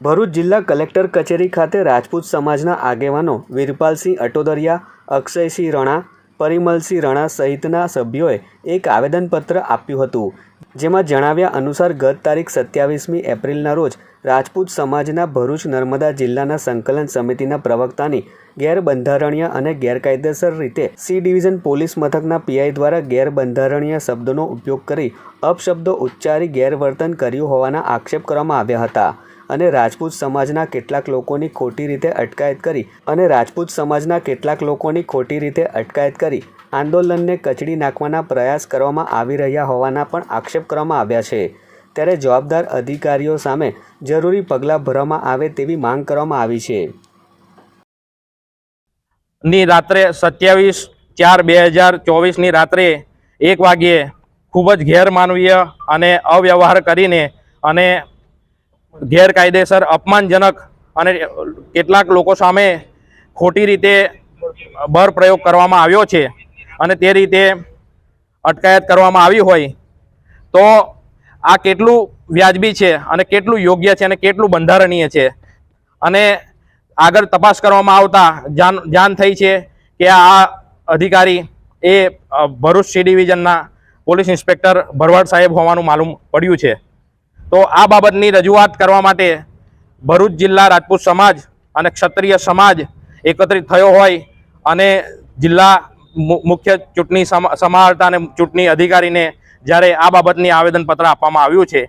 ભરૂચ જિલ્લા કલેક્ટર કચેરી ખાતે રાજપૂત સમાજના આગેવાનો વીરપાલસિંહ અટોદરિયા, અક્ષયસિંહ રણા, પરિમલસિંહ રણા સહિતના સભ્યોએ એક આવેદનપત્ર આપ્યું હતું, જેમાં જણાવ્યા અનુસાર ગત તારીખ સત્યાવીસમી એપ્રિલના રોજ રાજપૂત સમાજના ભરૂચ નર્મદા જિલ્લાના સંકલન સમિતિના પ્રવક્તાની ગેરબંધારણીય અને ગેરકાયદેસર રીતે સી ડિવિઝન પોલીસ મથકના પીઆઈ દ્વારા ગેરબંધારણીય શબ્દોનો ઉપયોગ કરી અપશબ્દો ઉચ્ચારી ગેરવર્તન કર્યું હોવાના આક્ષેપ કરવામાં આવ્યા હતા. અને રાજપૂત સમાજના કેટલાક લોકોની ખોટી રીતે અટકાયત કરી અને રાજપૂત સમાજના કેટલાક લોકોની ખોટી રીતે અટકાયત કરી આંદોલનને કચડી નાખવાના પ્રયાસ કરવામાં આવી રહ્યા હોવાના પણ આક્ષેપ કરવામાં આવ્યા છે. ત્યારે જવાબદાર અધિકારીઓ સામે જરૂરી પગલાં ભરવામાં આવે તેવી માંગ કરવામાં આવી છે. ની રાત્રે સત્યાવીસ ચાર બે હજાર ચોવીસની રાત્રે એક વાગ્યે ખૂબ જ ગેરમાનવીય અને અવ્યવહાર કરીને અને ગેરકાયદેસર, અપમાનજનક અને કેટલાક લોકો સામે ખોટી રીતે બર પ્રયોગ કરવામાં આવ્યો છે અને તે રીતે અટકાયત કરવામાં આવી હોય, તો આ કેટલું વ્યાજબી છે અને કેટલું યોગ્ય છે અને કેટલું બંધારણીય છે? અને આગળ તપાસ કરવામાં આવતા જાન, જાણ થઈ છે કે આ અધિકારી એ ભરૂચ સી ડિવિઝનના પોલીસ ઇન્સ્પેક્ટર ભરવાડ સાહેબ હોવાનું માલુમ પડ્યું છે. તો આ બાબતની રજૂઆત કરવા માટે ભરૂચ જિલ્લા રાજપૂત સમાજ અને ક્ષત્રિય સમાજ એકત્રિત થયો હોય અને જિલ્લા મુખ્ય ચૂંટણી સમ- સમાહર્તા અને ચૂંટણી અધિકારીને જ્યારે આ બાબતની આવેદનપત્ર આપવામાં આવ્યું છે